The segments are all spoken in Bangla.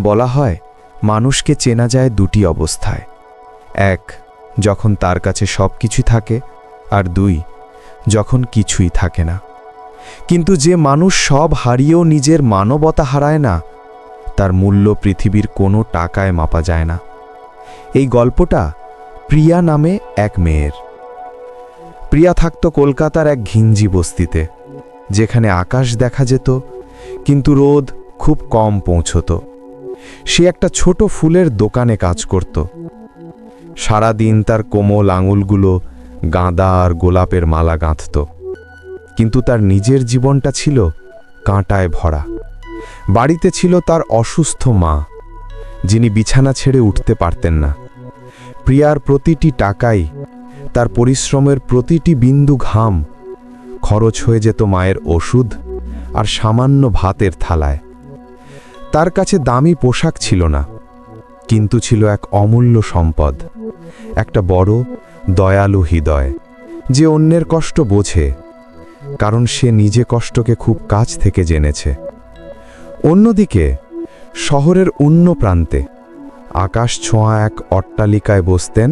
বলা হয়, মানুষকে চেনা যায় দুটি অবস্থায়। এক, যখন তার কাছে সব কিছুই থাকে, আর দুই, যখন কিছুই থাকে না। কিন্তু যে মানুষ সব হারিয়েও নিজের মানবতা হারায় না, তার মূল্য পৃথিবীর কোনো টাকায় মাপা যায় না। এই গল্পটা প্রিয়া নামে এক মেয়ের। প্রিয়া থাকত কলকাতার এক ঘিঞ্জি বস্তিতে, যেখানে আকাশ দেখা যেত, কিন্তু রোদ খুব কম পৌঁছত। সে একটা ছোট ফুলের দোকানে কাজ করত। সারা দিন তার কোমল আঙুলগুলো গাঁদা আর গোলাপের মালা গাঁথত। কিন্তু তার নিজের জীবনটা ছিল কাঁটায় ভরা। বাড়িতে ছিল তার অসুস্থ মা, যিনি বিছানা ছেড়ে উঠতে পারতেন না। প্রিয়ার প্রতিটি টাকাই তার পরিশ্রমের প্রতিটি বিন্দু ঘাম খরচ হয়ে যেত মায়ের ওষুধ আর সামান্য ভাতের থালায়। তার কাছে দামি পোশাক ছিল না, কিন্তু ছিল এক অমূল্য সম্পদ, একটা বড়, দয়ালু হৃদয়, যে অন্যের কষ্ট বোঝে, কারণ সে নিজে কষ্টকে খুব কাছ থেকে জেনেছে। অন্যদিকে, শহরের অন্য প্রান্তে, আকাশ ছোঁয়া এক অট্টালিকায় বসতেন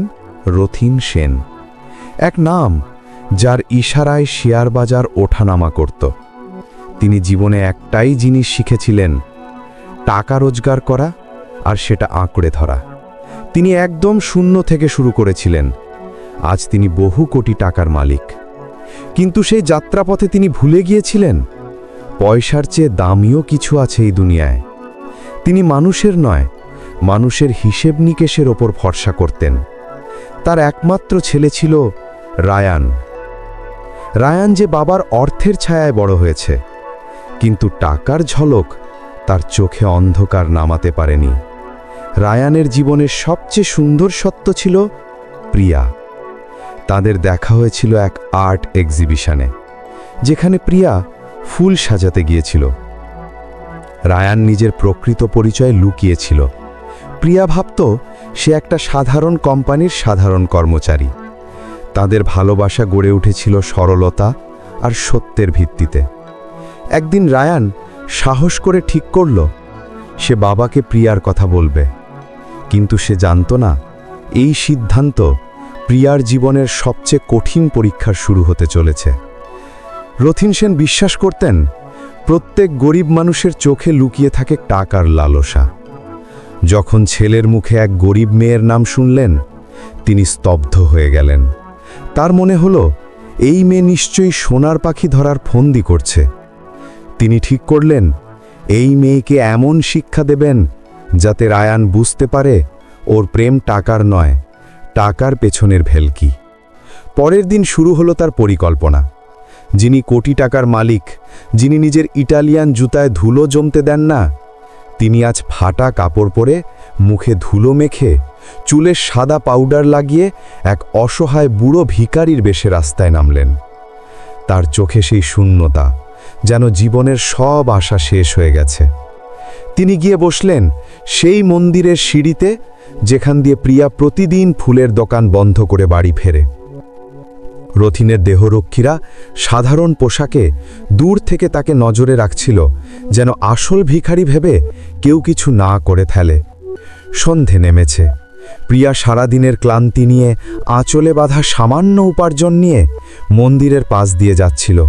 রথিন সেন, এক নাম যার ইশারায় শেয়ার বাজার ওঠানামা করত। তিনি জীবনে একটাই জিনিস শিখেছিলেন টাকা রোজগার করা আর সেটা আঁকড়ে ধরা। তিনি একদম শূন্য থেকে শুরু করেছিলেন। আজ তিনি বহু কোটি টাকার মালিক। কিন্তু সেই যাত্রাপথে তিনি ভুলে গিয়েছিলেন, পয়সার চেয়ে দামিও কিছু আছে এই দুনিয়ায়। তিনি মানুষের নয়, মানুষের হিসেব নিকেশের ওপর ভরসা করতেন। তার একমাত্র ছেলে ছিল রায়ান। রায়ান যে বাবার অর্থের ছায়ায় বড় হয়েছে, কিন্তু টাকার ঝলক তার চোখে অন্ধকার নামাতে পারেনি। রায়ানের জীবনের সবচেয়ে সুন্দর সত্য ছিল প্রিয়া। তাদের দেখা হয়েছিল এক আর্ট এক্সিবিশনে, যেখানে প্রিয়া ফুল সাজাতে গিয়েছিল। রায়ান নিজের প্রকৃত পরিচয় লুকিয়েছিল। প্রিয়া ভাবত, সে একটা সাধারণ কোম্পানির সাধারণ কর্মচারী। তাদের ভালোবাসা গড়ে উঠেছিল সরলতা আর সত্যের ভিত্তিতে। একদিন রায়ান সাহস করে ঠিক করল। সে বাবাকে প্রিয়ার কথা বলবে। কিন্তু সে জানত না, এই সিদ্ধান্ত প্রিয়ার জীবনের সবচেয়ে কঠিন পরীক্ষার শুরু হতে চলেছে। রথিন সেন বিশ্বাস করতেন, প্রত্যেক গরিব মানুষের চোখে লুকিয়ে থাকে টাকার লালসা। যখন ছেলের মুখে এক গরিব মেয়ের নাম শুনলেন, তিনি স্তব্ধ হয়ে গেলেন। তার মনে হলো, এই মেয়ে নিশ্চয়ই সোনার পাখি ধরার ফন্দি করছে। তিনি ঠিক করলেন, এই মেয়েকে এমন শিক্ষা দেবেন যাতে রায়ান বুঝতে পারে ওর প্রেম টাকার নয়, টাকার পেছনের ভেলকি। পরের দিন শুরু হলো তার পরিকল্পনা। যিনি কোটি টাকার মালিক, যিনি নিজের ইটালিয়ান জুতায় ধুলো জমতে দেন না, তিনি আজ ফাটা কাপড় পরে মুখে ধুলো মেখে, চুলে সাদা পাউডার লাগিয়ে এক অসহায় বুড়ো ভিকারির বেশে রাস্তায় নামলেন। তার চোখে সেই শূন্যতা যেন জীবনের সব আশা শেষ হয়ে গেছে। তিনি গিয়ে বসলেন সেই মন্দিরের সিঁড়িতে, যেখান দিয়ে প্রিয়া প্রতিদিন ফুলের দোকান বন্ধ করে বাড়ি ফেরে। রথিনের দেহরক্ষীরা সাধারণ পোশাকে দূর থেকে তাকে নজরে রাখছিল, যেন আসল ভিখারি ভেবে কেউ কিছু না করে ফেলে। সন্ধে নেমেছে। প্রিয়া সারাদিনের ক্লান্তি নিয়ে আঁচলে বাঁধা সামান্য উপার্জন নিয়ে মন্দিরের পাশ দিয়ে যাচ্ছিল।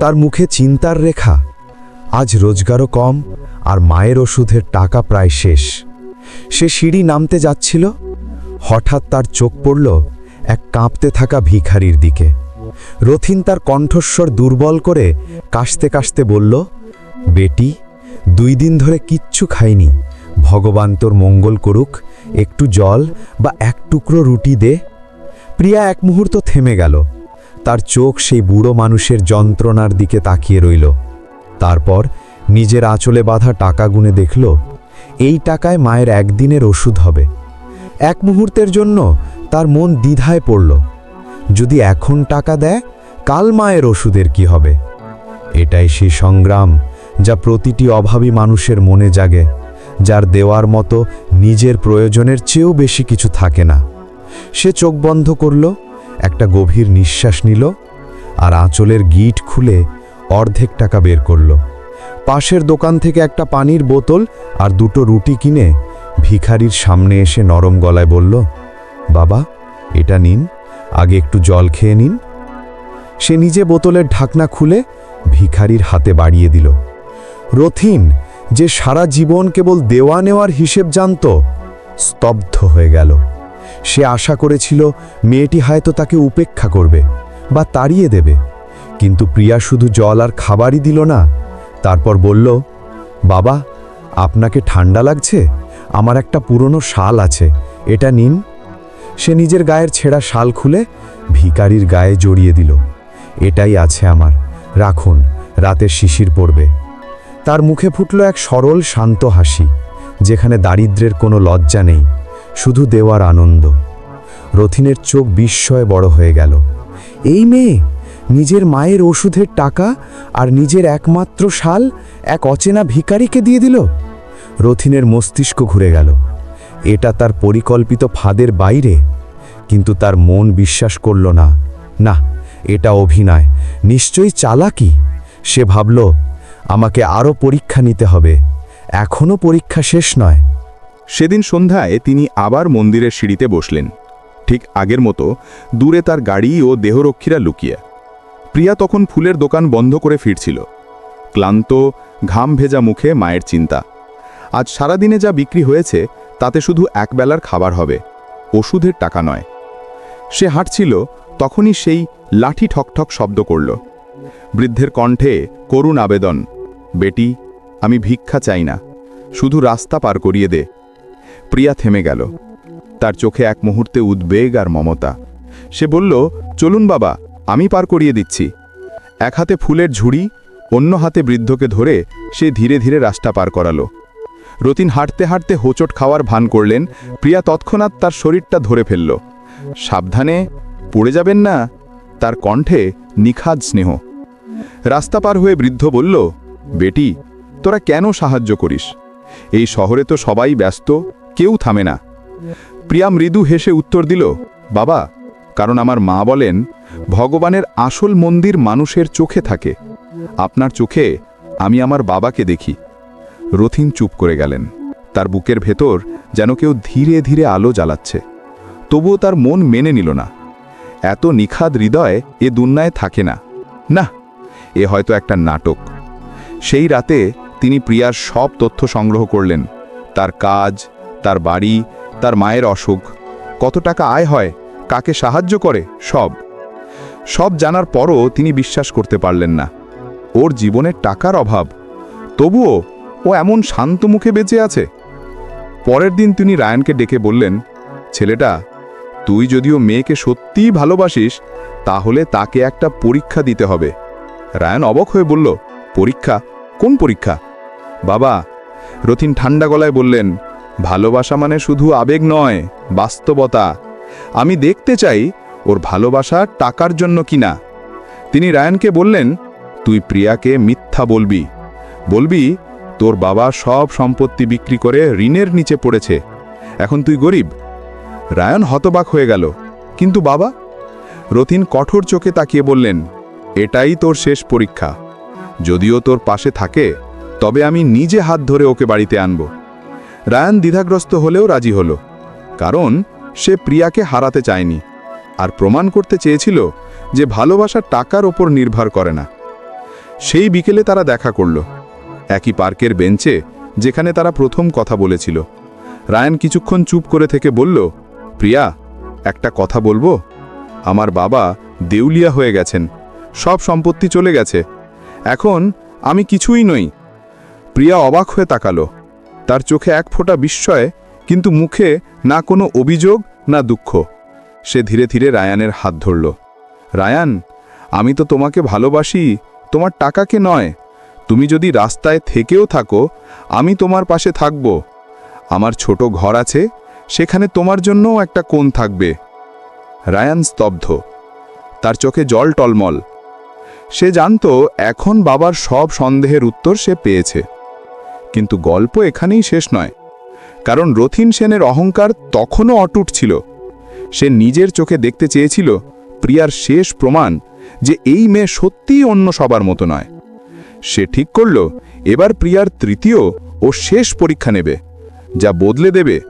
তার মুখে চিন্তার রেখা। আজ রোজগারও কম আর মায়ের ওষুধের টাকা প্রায় শেষ। সে সিঁড়ি নামতে যাচ্ছিল, হঠাৎ তার চোখ পড়ল এক কাঁপতে থাকা ভিখারির দিকে। রথিন তার কণ্ঠস্বর দুর্বল করে কাশতে কাশতে বলল, বেটি, দুই দিন ধরে কিচ্ছু খাইনি। ভগবান তোর মঙ্গল করুক, একটু জল বা এক টুকরো রুটি দে। প্রিয়া এক মুহূর্ত থেমে গেল। তার চোখ সেই বুড়ো মানুষের যন্ত্রণার দিকে তাকিয়ে রইল। তারপর নিজের আঁচলে বাঁধা টাকা গুনে দেখল, এই টাকায় মায়ের একদিনের ওষুধ হবে। এক মুহূর্তের জন্য তার মন দ্বিধায় পড়ল। যদি এখন টাকা দেয়, কাল মায়ের ওষুধের কি হবে? এটাই সেই সংগ্রাম যা প্রতিটি অভাবী মানুষের মনে জাগে, যার দেওয়ার মতো নিজের প্রয়োজনের চেয়েও বেশি কিছু থাকে না। সে চোখ বন্ধ করল একটা গভীর নিঃশ্বাস নিল আর আঁচলের গিট খুলে অর্ধেক টাকা বের করল। পাশের দোকান থেকে একটা পানির বোতল আর দুটো রুটি কিনে ভিখারির সামনে এসে নরম গলায় বলল, বাবা, এটা নিন, আগে একটু জল খেয়ে নিন। সে নিজে বোতলের ঢাকনা খুলে ভিখারির হাতে বাড়িয়ে দিল। রথিন, যে সারা জীবন কেবল দেওয়া নেওয়ার হিসেব জানত, স্তব্ধ হয়ে গেল। সে আশা করেছিল মেয়েটি হয়তো তাকে উপেক্ষা করবে বা তাড়িয়ে দেবে। কিন্তু প্রিয়া শুধু জল আর খাবারই দিল না, তারপর বলল, বাবা, আপনাকে ঠান্ডা লাগছে? আমার একটা পুরনো শাল আছে, এটা নিন। সে নিজের গায়ের ছেঁড়া শাল খুলে ভিকারির গায়ে জড়িয়ে দিল, এটাই আছে আমার, রাখুন রাতের শিশির পড়বে। তার মুখে ফুটল এক সরল শান্ত হাসি, যেখানে দারিদ্রের কোনো লজ্জা নেই। শুধু দেওয়ার আনন্দ। রথিনের চোখ বিস্ময়ে বড় হয়ে গেল। এই মেয়ে নিজের মায়ের ওষুধের টাকা আর নিজের একমাত্র শাল এক অচেনা ভিকারিকে দিয়ে দিল? রথিনের মস্তিষ্ক ঘুরে গেল। এটা তার পরিকল্পিত ফাঁদের বাইরে, কিন্তু তার মন বিশ্বাস করল না। না, এটা অভিনয়। নিশ্চয়ই চালাকি। সে ভাবল, আমাকে আরও পরীক্ষা নিতে হবে। এখনও পরীক্ষা শেষ নয়। সেদিন সন্ধ্যায় তিনি আবার মন্দিরের সিঁড়িতে বসলেন। ঠিক আগের মতো দূরে তার গাড়ি ও দেহরক্ষীরা লুকিয়ে। প্রিয়া তখন ফুলের দোকান বন্ধ করে ফিরছিল। ক্লান্ত ঘাম ভেজা মুখে মায়ের চিন্তা। আজ সারাদিনে যা বিক্রি হয়েছে, তাতে শুধু একবেলার খাবার হবে, ওষুধের টাকা নয়। সে হাঁটছিল, তখনই সেই লাঠি ঠকঠক শব্দ করল। বৃদ্ধের কণ্ঠে, করুণ আবেদন। বেটি, আমি ভিক্ষা চাই না। শুধু রাস্তা পার করিয়ে দে। প্রিয়া থেমে গেল। তার চোখে এক মুহূর্তে উদ্বেগ আর মমতা। সে বলল, চলুন বাবা, আমি পার করিয়ে দিচ্ছি। এক হাতে ফুলের ঝুড়ি, অন্য হাতে বৃদ্ধকে ধরে সে ধীরে ধীরে রাস্তা পার করালো। রতিন হাঁটতে হাঁটতে হোঁচট খাওয়ার ভান করলেন, প্রিয়া তৎক্ষণাৎ তার শরীরটা ধরে ফেলল। সাবধানে, পড়ে যাবেন না? তার কণ্ঠে নিখাদ স্নেহ। রাস্তা পার হয়ে বৃদ্ধ বলল, বেটি, তোরা কেন সাহায্য করিস? এই শহরে তো সবাই ব্যস্ত কেউ থামে না। প্রিয়া মৃদু হেসে উত্তর দিল, বাবা, কারণ আমার মা বলেন, ভগবানের আসল মন্দির মানুষের চোখে থাকে। আপনার চোখে আমি আমার বাবাকে দেখি। রথিন চুপ করে গেলেন। তার বুকের ভেতর যেন কেউ ধীরে ধীরে আলো জ্বালাচ্ছে। তবুও তার মন মেনে নিল না। এত নিখাদ হৃদয় এ দুনিয়ায় থাকে না। না এ হয়তো একটা নাটক। সেই রাতে তিনি প্রিয়ার সব তথ্য সংগ্রহ করলেন। তার কাজ তার বাড়ি, তার মায়ের অসুখ। কত টাকা আয় হয়, কাকে সাহায্য করে, সব। সব জানার পরও তিনি বিশ্বাস করতে পারলেন না। ওর জীবনের টাকার অভাব। তবুও ও এমন শান্ত মুখে বেঁচে আছে। পরের দিন তিনি রায়ানকে ডেকে বললেন, ছেলেটা, তুই যদিও মেয়েকে সত্যিই ভালোবাসিস, তাহলে তাকে একটা পরীক্ষা দিতে হবে। রায়ান অবক হয়ে বলল, পরীক্ষা? কোন পরীক্ষা? বাবা রথিন ঠান্ডা গলায় বললেন ভালোবাসা মানে শুধু আবেগ নয়, বাস্তবতা। আমি দেখতে চাই ওর ভালোবাসা টাকার জন্য কিনা। তিনি রায়ানকে বললেন, তুই প্রিয়াকে মিথ্যা বলবি। বলবি, তোর বাবা সব সম্পত্তি বিক্রি করে ঋণের নিচে পড়েছে। এখন তুই গরিব রায়ন হতবাক হয়ে গেল। কিন্তু বাবা রথিন কঠোর চোখে তাকিয়ে বললেন, এটাই তোর শেষ পরীক্ষা। যদিও তোর পাশে থাকে, তবে আমি নিজে হাত ধরে ওকে বাড়িতে আনব। রায়ান দ্বিধাগ্রস্ত হলেও রাজি হল, কারণ সে প্রিয়াকে হারাতে চায়নি আর প্রমাণ করতে চেয়েছিল যে ভালোবাসা টাকার ওপর নির্ভর করে না। সেই বিকেলে তারা দেখা করল, একই পার্কের বেঞ্চে যেখানে তারা প্রথম কথা বলেছিল। রায়ান কিছুক্ষণ চুপ করে থেকে বলল, প্রিয়া, একটা কথা বলব? আমার বাবা দেউলিয়া হয়ে গেছেন, সব সম্পত্তি চলে গেছে। এখন আমি কিছুই নই। প্রিয়া অবাক হয়ে তাকালো। তার চোখে এক ফোঁটা বিস্ময়, কিন্তু মুখে না কোনো অভিযোগ, না দুঃখ। সে ধীরে ধীরে রায়ানের হাত ধরল। রায়ান, আমি তো তোমাকে ভালোবাসি, তোমার টাকাকে নয়। তুমি যদি রাস্তায় থেকেও থাকো, আমি তোমার পাশে থাকব। আমার ছোট ঘর আছে, সেখানে তোমার জন্যও একটা কোণ থাকবে। রায়ান স্তব্ধ। তার চোখে জল টলমল। সে জানত এখন বাবার সব সন্দেহের উত্তর সে পেয়েছে। কিন্তু গল্প এখানেই শেষ নয়। কারণ রথিন সেনের অহংকার তখনও অটুট ছিল। সে নিজের চোখে দেখতে চেয়েছিল প্রিয়ার শেষ প্রমাণ যে এই মেয়ে সত্যিই অন্য সবার মতো নয়। সে ঠিক করল, এবার প্রিয়ার তৃতীয় ও শেষ পরীক্ষা নেবে, যা বদলে দেবে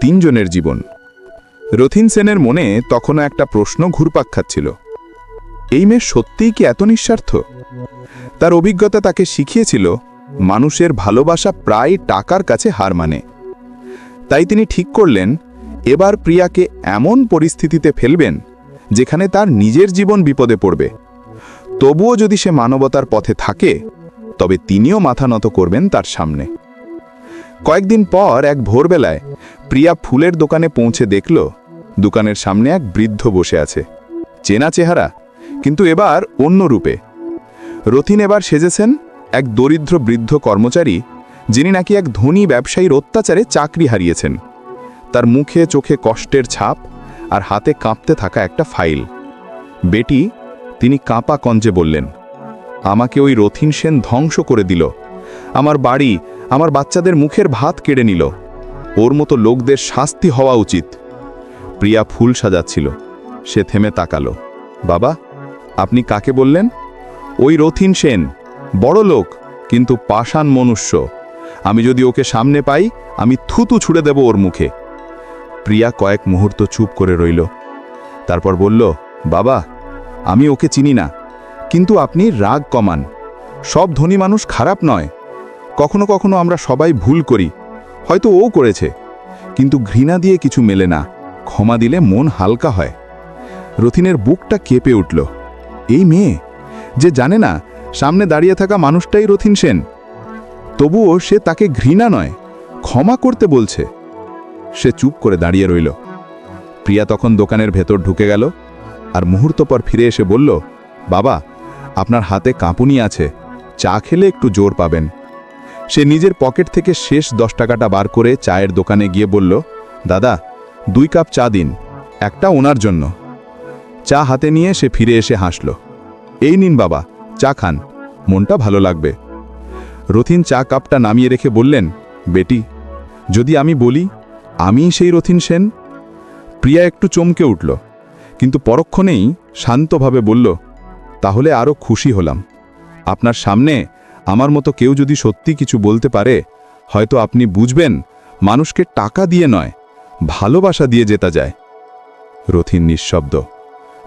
তিনজনের জীবন। রথিন সেনের মনে তখনও একটা প্রশ্ন ঘুরপাক খাচ্ছিল। এই মেয়ে সত্যিই কি এত নিঃস্বার্থ? তার অভিজ্ঞতা তাকে শিখিয়েছিল মানুষের ভালোবাসা প্রায় টাকার কাছে হার মানে। তাই তিনি ঠিক করলেন, এবার প্রিয়াকে এমন পরিস্থিতিতে ফেলবেন, যেখানে তার নিজের জীবন বিপদে পড়বে। তবুও যদি সে মানবতার পথে থাকে, তবে তিনিও মাথা নত করবেন তার সামনে। কয়েকদিন পর এক ভোরবেলায় প্রিয়া ফুলের দোকানে পৌঁছে দেখল, দোকানের সামনে এক বৃদ্ধ বসে আছে। চেনা চেহারা, কিন্তু এবার অন্য রূপে। রথিন এবার সেজেছেন এক দরিদ্র বৃদ্ধ কর্মচারী, যিনি নাকি এক ধনী ব্যবসায়ীর অত্যাচারে চাকরি হারিয়েছেন। তার মুখে চোখে কষ্টের ছাপ আর হাতে কাঁপতে থাকা একটা ফাইল। বেটি, তিনি কাঁপা কঞ্জে বললেন, আমাকে ওই রথিন সেন ধ্বংস করে দিল। আমার বাড়ি, আমার বাচ্চাদের মুখের ভাত কেড়ে নিল। ওর মতো লোকদের শাস্তি হওয়া উচিত। প্রিয়া ফুল সাজাচ্ছিল। সে থেমে তাকালো। বাবা, আপনি কাকে বললেন? ওই রথিন সেন। বড় লোক, কিন্তু পাষাণ মনুষ্য। আমি যদি ওকে সামনে পাই, আমি থুতু ছুড়ে দেব ওর মুখে। প্রিয়া কয়েক মুহূর্ত চুপ করে রইল। তারপর বলল, বাবা, আমি ওকে চিনি না, কিন্তু আপনি রাগ কমান। সব ধনী মানুষ খারাপ নয়। কখনো কখনো আমরা সবাই ভুল করি। হয়তো ও করেছে। কিন্তু ঘৃণা দিয়ে কিছু মেলে না। ক্ষমা দিলে মন হালকা হয়। রথিনের বুকটা কেঁপে উঠল। এই মেয়ে, যে জানে না সামনে দাঁড়িয়ে থাকা মানুষটাই রথিন সেন। তবুও সে তাকে ঘৃণা নয়, ক্ষমা করতে বলছে। সে চুপ করে দাঁড়িয়ে রইল। প্রিয়া তখন দোকানের ভেতর ঢুকে গেল আর মুহূর্ত পর ফিরে এসে বলল, বাবা, আপনার হাতে কাঁপুনি আছে, চা খেলে একটু জোর পাবেন। সে নিজের পকেট থেকে শেষ দশ টাকাটা বার করে চায়ের দোকানে গিয়ে বলল, দাদা, দুই কাপ চা দিন, একটা ওনার জন্য। চা হাতে নিয়ে সে ফিরে এসে হাসল, এই নিন বাবা চা খান, মনটা ভালো লাগবে। রথিন চা কাপটা নামিয়ে রেখে বললেন, বেটি, যদি আমি বলি আমি সেই রথিন সেন? প্রিয়া একটু চমকে উঠল, কিন্তু পরক্ষণেই শান্তভাবে বলল, তাহলে আরও খুশি হলাম। আপনার সামনে আমার মতো কেউ যদি সত্যি কিছু বলতে পারে, হয়তো আপনি বুঝবেন, মানুষকে টাকা দিয়ে নয়, ভালোবাসা দিয়ে জেতা যায়। রথিন নিঃশব্দ।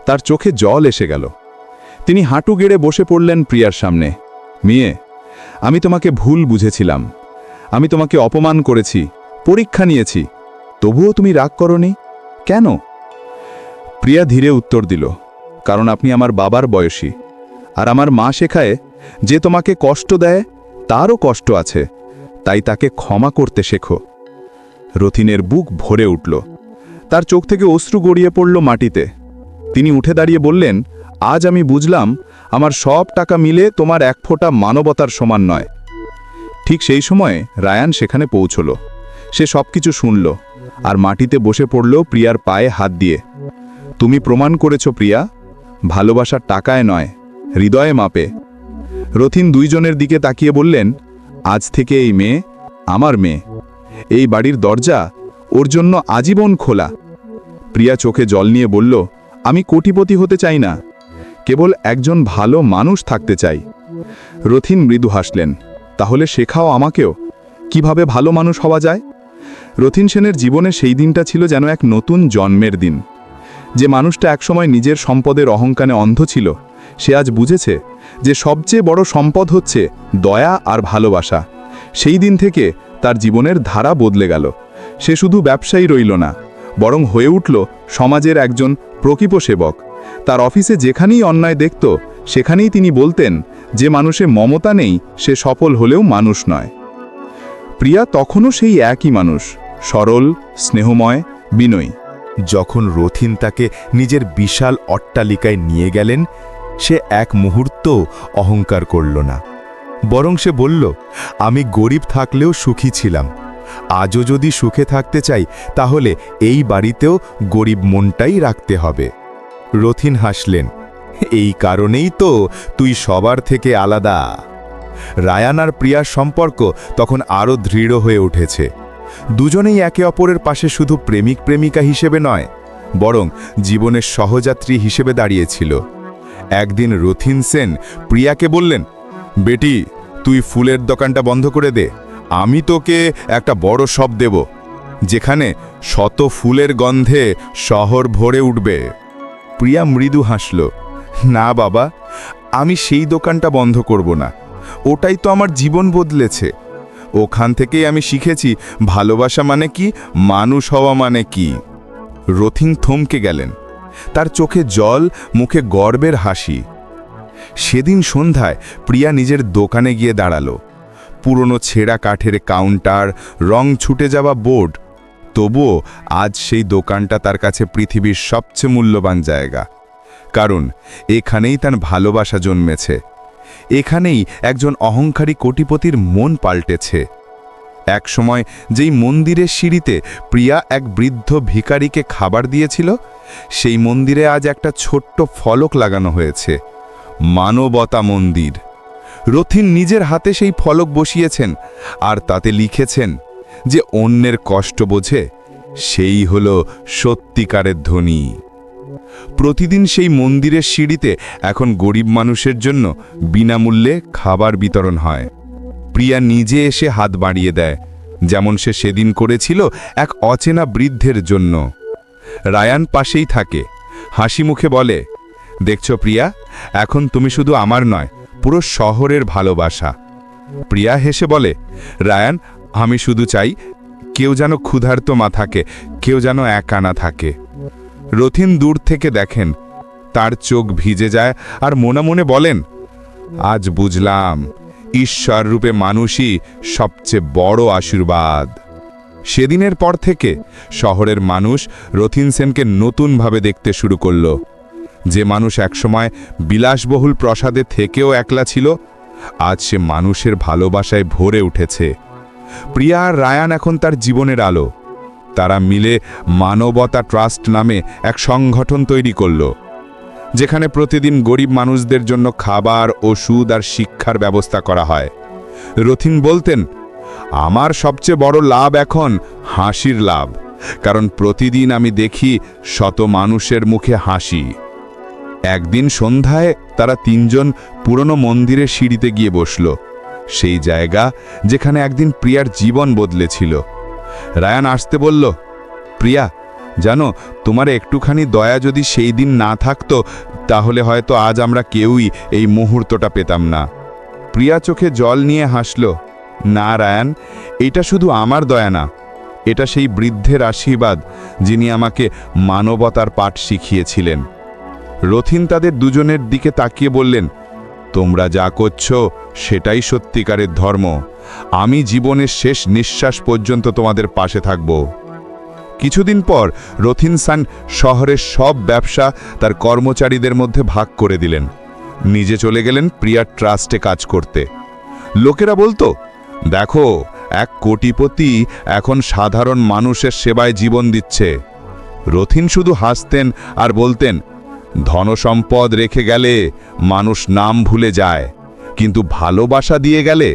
তার চোখে জল এসে গেল। তিনি হাঁটু গেড়ে বসে পড়লেন প্রিয়ার সামনে। মেয়ে, আমি তোমাকে ভুল বুঝেছিলাম। আমি তোমাকে অপমান করেছি, পরীক্ষা নিয়েছি। তবুও তুমি রাগ করনি? কেন? প্রিয়া ধীরে উত্তর দিল, কারণ আপনি আমার বাবার বয়সী। আর আমার মা শেখায়, যে তোমাকে কষ্ট দেয়, তারও কষ্ট আছে। তাই তাকে ক্ষমা করতে শেখো। রথিনের বুক ভরে উঠল। তার চোখ থেকে অশ্রু গড়িয়ে পড়ল মাটিতে। তিনি উঠে দাঁড়িয়ে বললেন আজ আমি বুঝলাম, আমার সব টাকা মিলে তোমার এক ফোঁটা মানবতার সমান নয়। ঠিক সেই সময় রায়ান সেখানে পৌঁছল। সে সব কিছু শুনল আর মাটিতে বসে পড়ল প্রিয়ার পায়ে হাত দিয়ে। তুমি প্রমাণ করেছ প্রিয়া, ভালোবাসা টাকায় নয়, হৃদয়ে মাপে। রথিন দুইজনের দিকে তাকিয়ে বললেন, আজ থেকে এই মেয়ে আমার মেয়ে। এই বাড়ির দরজা ওর জন্য আজীবন খোলা। প্রিয়া চোখে জল নিয়ে বলল, আমি কোটিপতি হতে চাই না। কেবল একজন ভালো মানুষ থাকতে চাই। রথিন মৃদু হাসলেন, তাহলে শেখাও আমাকেও। কীভাবে ভালো মানুষ হওয়া যায়? রথিন সেনের জীবনে সেই দিনটা ছিল যেন এক নতুন জন্মের দিন। যে মানুষটা একসময় নিজের সম্পদের অহংকারে অন্ধ ছিল, সে আজ বুঝেছে যে সবচেয়ে বড় সম্পদ হচ্ছে দয়া আর ভালোবাসা। সেই দিন থেকে তার জীবনের ধারা বদলে গেল। সে শুধু ব্যবসায়ী রইল না, বরং হয়ে উঠল সমাজের একজন প্রকৃপ সেবক। তার অফিসে যেখানেই অন্যায় দেখত, সেখানেই তিনি বলতেন, যে মানুষে মমতা নেই, সে সফল হলেও মানুষ নয়। প্রিয়া তখনও সেই একই মানুষ, সরল, স্নেহময়, বিনয়ী। যখন রথিন তাকে নিজের বিশাল অট্টালিকায় নিয়ে গেলেন, সে এক মুহূর্ত অহংকার করল না। বরং সে বলল, আমি গরিব থাকলেও সুখী ছিলাম। আজও যদি সুখে থাকতে চাই, তাহলে এই বাড়িতেও গরিব মনটাই রাখতে হবে। রথিন হাসলেন, এই কারণেই তো তুই সবার থেকে আলাদা। রায়ান আর প্রিয়ার সম্পর্ক তখন আরও দৃঢ় হয়ে উঠেছে। দুজনেই একে অপরের পাশে শুধু প্রেমিক প্রেমিকা হিসেবে নয়, বরং জীবনের সহযাত্রী হিসেবে দাঁড়িয়েছিল। একদিন রথিন সেন প্রিয়াকে বললেন, বেটি, তুই ফুলের দোকানটা বন্ধ করে দে, আমি তোকে একটা বড় শপ দেব, যেখানে শত ফুলের গন্ধে শহর ভরে উঠবে। প্রিয়া মৃদু হাসল, না বাবা, আমি সেই দোকানটা বন্ধ করব না। ওটাই তো আমার জীবন বদলেছে। ওখান থেকেই আমি শিখেছি, ভালোবাসা মানে কি, মানুষ হওয়া মানে কি। রথিং থমকে গেলেন। তার চোখে জল, মুখে গর্বের হাসি। সেদিন সন্ধ্যায় প্রিয়া নিজের দোকানে গিয়ে দাঁড়াল। পুরনো ছেঁড়া কাঠের কাউন্টার, রং ছুটে যাওয়া বোর্ড তবুও আজ সেই দোকানটা তার কাছে পৃথিবীর সবচেয়ে মূল্যবান জায়গা। কারণ এখানেই তার ভালোবাসা জন্মেছে। এখানেই একজন অহংকারী কোটিপতির মন পাল্টেছে। এক সময় যেই মন্দিরের সিঁড়িতে প্রিয়া এক বৃদ্ধ ভিখারিকে খাবার দিয়েছিল, সেই মন্দিরে আজ একটা ছোট্ট ফলক লাগানো হয়েছে, মানবতা মন্দির। রথিন নিজের হাতে সেই ফলক বসিয়েছেন আর তাতে লিখেছেন যে অন্যের কষ্ট বোঝে, সেই হল সত্যিকারের ধনী। প্রতিদিন সেই মন্দিরের সিঁড়িতে এখন গরিব মানুষের জন্য বিনামূল্যে খাবার বিতরণ হয়। প্রিয়া নিজে এসে হাত বাড়িয়ে দেয়, যেমন সে সেদিন করেছিল এক অচেনা বৃদ্ধের জন্য। রায়ান পাশেই থাকে, হাসি মুখে বলে, দেখছ প্রিয়া, এখন তুমি শুধু আমার নয়, পুরো শহরের ভালোবাসা। প্রিয়া হেসে বলে, রায়ান আমি শুধু চাই, কেউ যেন ক্ষুধার্ত মা থাকে, কেউ যেন একা না থাকে। রথিন দূর থেকে দেখেন, তার চোখ ভিজে যায় আর মনে মনে বলেন, আজ বুঝলাম, ঈশ্বর রূপে মানুষই সবচেয়ে বড় আশীর্বাদ। সেদিনের পর থেকে শহরের মানুষ রথিন সেনকে নতুনভাবে দেখতে শুরু করল। যে মানুষ একসময় বিলাসবহুল প্রসাদে থেকেও একলা ছিল, আজ সে মানুষের ভালোবাসায় ভরে উঠেছে। প্রিয়া আর রায়ান এখন তার জীবনের আলো। তারা মিলে মানবতা ট্রাস্ট নামে এক সংগঠন তৈরি করল, যেখানে প্রতিদিন গরিব মানুষদের জন্য খাবার, ওষুধ আর শিক্ষার ব্যবস্থা করা হয়। রথিন বলতেন, আমার সবচেয়ে বড় লাভ এখন হাসির লাভ, কারণ প্রতিদিন আমি দেখি শত মানুষের মুখে হাসি। একদিন সন্ধ্যায় তারা তিনজন পুরনো মন্দিরের সিঁড়িতে গিয়ে বসল সেই জায়গা যেখানে একদিন প্রিয়ার জীবন বদলেছিল। রায়ান আসতে বলল, প্রিয়া, জানো, তোমার একটুখানি দয়া যদি সেই দিন না থাকতো, তাহলে হয়তো আজ আমরা কেউই এই মুহূর্তটা পেতাম না। প্রিয়া চোখে জল নিয়ে হাসল, না রায়ান, এটা শুধু আমার দয়া না, এটা সেই বৃদ্ধের আশীর্বাদ যিনি আমাকে মানবতার পাঠ শিখিয়েছিলেন। রথিন তাদের দুজনের দিকে তাকিয়ে বললেন তোমরা যা করছ, সেটাই সত্যিকারের ধর্ম। আমি জীবনের শেষ নিঃশ্বাস পর্যন্ত তোমাদের পাশে থাকব। কিছুদিন পর রথিনসান শহরের সব ব্যবসা তার কর্মচারীদের মধ্যে ভাগ করে দিলেন। নিজে চলে গেলেন প্রিয়ার ট্রাস্টে কাজ করতে। লোকেরা বলতো, দেখো, এক কোটিপতি এখন সাধারণ মানুষের সেবায় জীবন দিচ্ছে। রথিন শুধু হাসতেন আর বলতেন ধনসম্পদ রেখে গেলে মানুষ নাম ভুলে যায়, কিন্তু ভালোবাসা দিয়ে গেলে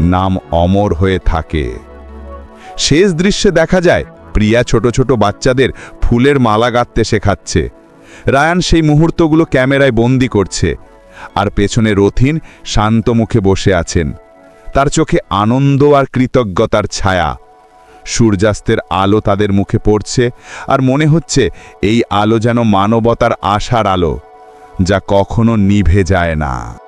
নাম অমর হয়ে থাকে। শেষ দৃশ্যে দেখা যায়, প্রিয়া ছোট ছোট বাচ্চাদের ফুলের মালা গাঁথতে শেখাচ্ছে। রায়ান সেই মুহূর্তগুলো ক্যামেরায় বন্দি করছে আর পেছনে রথিন শান্ত মুখে বসে আছেন। তার চোখে আনন্দ আর কৃতজ্ঞতার ছায়া। সূর্যাস্তের আলো তাদের মুখে পড়ছে আর মনে হচ্ছে এই আলো যেন মানবতার আশার আলো, যা কখনো নিভে যায় না।